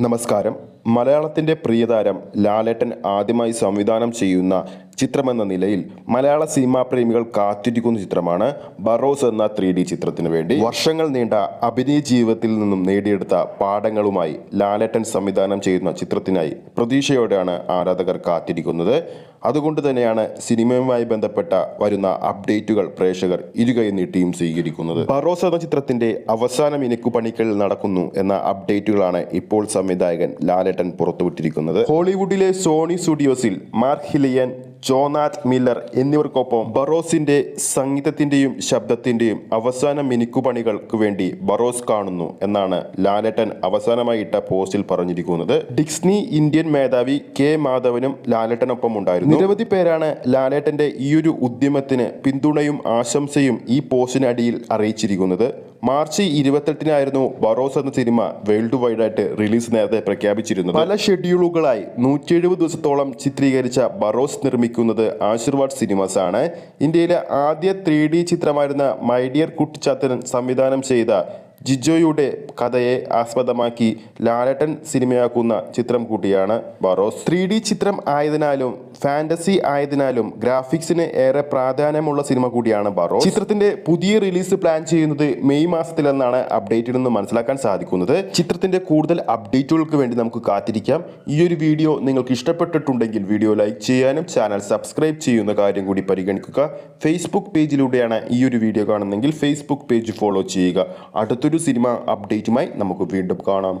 നമസ്കാരം. മലയാളത്തിന്റെ പ്രിയതാരം ലാലേട്ടൻ ആദ്യമായി സംവിധാനം ചെയ്യുന്ന ചിത്രമെന്ന നിലയിൽ മലയാള സിനിമാ പ്രേമികൾ കാത്തിരിക്കുന്ന ചിത്രമാണ് ബറോസ് എന്ന ത്രീ ഡി ചിത്രത്തിന് വേണ്ടി വർഷങ്ങൾ നീണ്ട അഭിനയ ജീവിതത്തിൽ നിന്നും നേടിയെടുത്ത പാഠങ്ങളുമായി ലാലേട്ടൻ സംവിധാനം ചെയ്യുന്ന ചിത്രത്തിനായി പ്രതീക്ഷയോടെയാണ് ആരാധകർ കാത്തിരിക്കുന്നത്. അതുകൊണ്ട് തന്നെയാണ് സിനിമയുമായി ബന്ധപ്പെട്ട വരുന്ന അപ്ഡേറ്റുകൾ പ്രേക്ഷകർ ഇരുകൈ നീട്ടിയും സ്വീകരിക്കുന്നത്. ബറോസ് എന്ന ചിത്രത്തിന്റെ അവസാന മിനുക്കു പണികൾ നടക്കുന്നു എന്ന അപ്ഡേറ്റുകളാണ് ഇപ്പോൾ സംവിധായകൻ ലാലേട്ടൻ പുറത്തുവിട്ടിരിക്കുന്നത്. ഹോളിവുഡിലെ സോണി സ്റ്റുഡിയോസിൽ മാർക്ക് ഹിലിയൻ ജോനാഥ് മില്ലർ എന്നിവർക്കൊപ്പം ബറോസിന്റെ സംഗീതത്തിന്റെയും ശബ്ദത്തിന്റെയും അവസാന മിനുക്കുപണികൾക്ക് വേണ്ടി ബറോസ് കാണുന്നു എന്നാണ് ലാലേട്ടൻ അവസാനമായിട്ട പോസ്റ്റിൽ പറഞ്ഞിരിക്കുന്നത്. ഡിക്സ്നി ഇന്ത്യൻ മേധാവി കെ മാധവനും ലാലേട്ടനൊപ്പം ഉണ്ടായിരുന്നു നിരവധി പേരാണ് ലാലേട്ടന്റെ ഈയൊരു ഉദ്യമത്തിന് പിന്തുണയും ആശംസയും ഈ പോസ്റ്റിനടിയിൽ അറിയിച്ചിരിക്കുന്നത്. മാർച്ച് ഇരുപത്തെട്ടിനായിരുന്നു ബറോസ് എന്ന സിനിമ വേൾഡ് വൈഡ് ആയിട്ട് റിലീസ് നേരത്തെ പ്രഖ്യാപിച്ചിരുന്നത്. പല ഷെഡ്യൂളുകളായി നൂറ്റി ദിവസത്തോളം ചിത്രീകരിച്ച ബറോസ് നിർമ്മിക്കുന്നത് ആശീർവാദ് സിനിമാസ് ആണ് ഇന്ത്യയിലെ ആദ്യ ത്രീ ഡി ചിത്രമായിരുന്ന മൈ ഡിയർ കുട്ടിച്ചാത്തൻ സംവിധാനം ചെയ്ത ജിജോയുടെ കഥയെ ആസ്പദമാക്കി ലാലട്ടൻ സിനിമയാക്കുന്ന ചിത്രം കൂടിയാണ് ബറോസ്. ത്രീ ഡി ചിത്രം ആയതിനാലും ഫാന്റസി ആയതിനാലും ഗ്രാഫിക്സിന് ഏറെ പ്രാധാന്യമുള്ള സിനിമ കൂടിയാണ് ബറോസ്. ചിത്രത്തിന്റെ പുതിയ റിലീസ് പ്ലാൻ ചെയ്യുന്നത് മെയ് മാസത്തിലെന്നാണ് അപ്ഡേറ്റിൽ നിന്ന് മനസ്സിലാക്കാൻ സാധിക്കുന്നത്. ചിത്രത്തിന്റെ കൂടുതൽ അപ്ഡേറ്റുകൾക്ക് വേണ്ടി നമുക്ക് കാത്തിരിക്കാം. ഈ ഒരു വീഡിയോ നിങ്ങൾക്ക് ഇഷ്ടപ്പെട്ടിട്ടുണ്ടെങ്കിൽ വീഡിയോ ലൈക്ക് ചെയ്യാനും ചാനൽ സബ്സ്ക്രൈബ് ചെയ്യുന്ന കാര്യം കൂടി പരിഗണിക്കുക. ഫേസ്ബുക്ക് പേജിലൂടെയാണ് ഈ ഒരു വീഡിയോ കാണുന്നതെങ്കിൽ ഫേസ്ബുക്ക് പേജ് ഫോളോ ചെയ്യുക. അടുത്തൊരു സിനിമ അപ്ഡേറ്റുമായി നമുക്ക് വീണ്ടും കാണാം.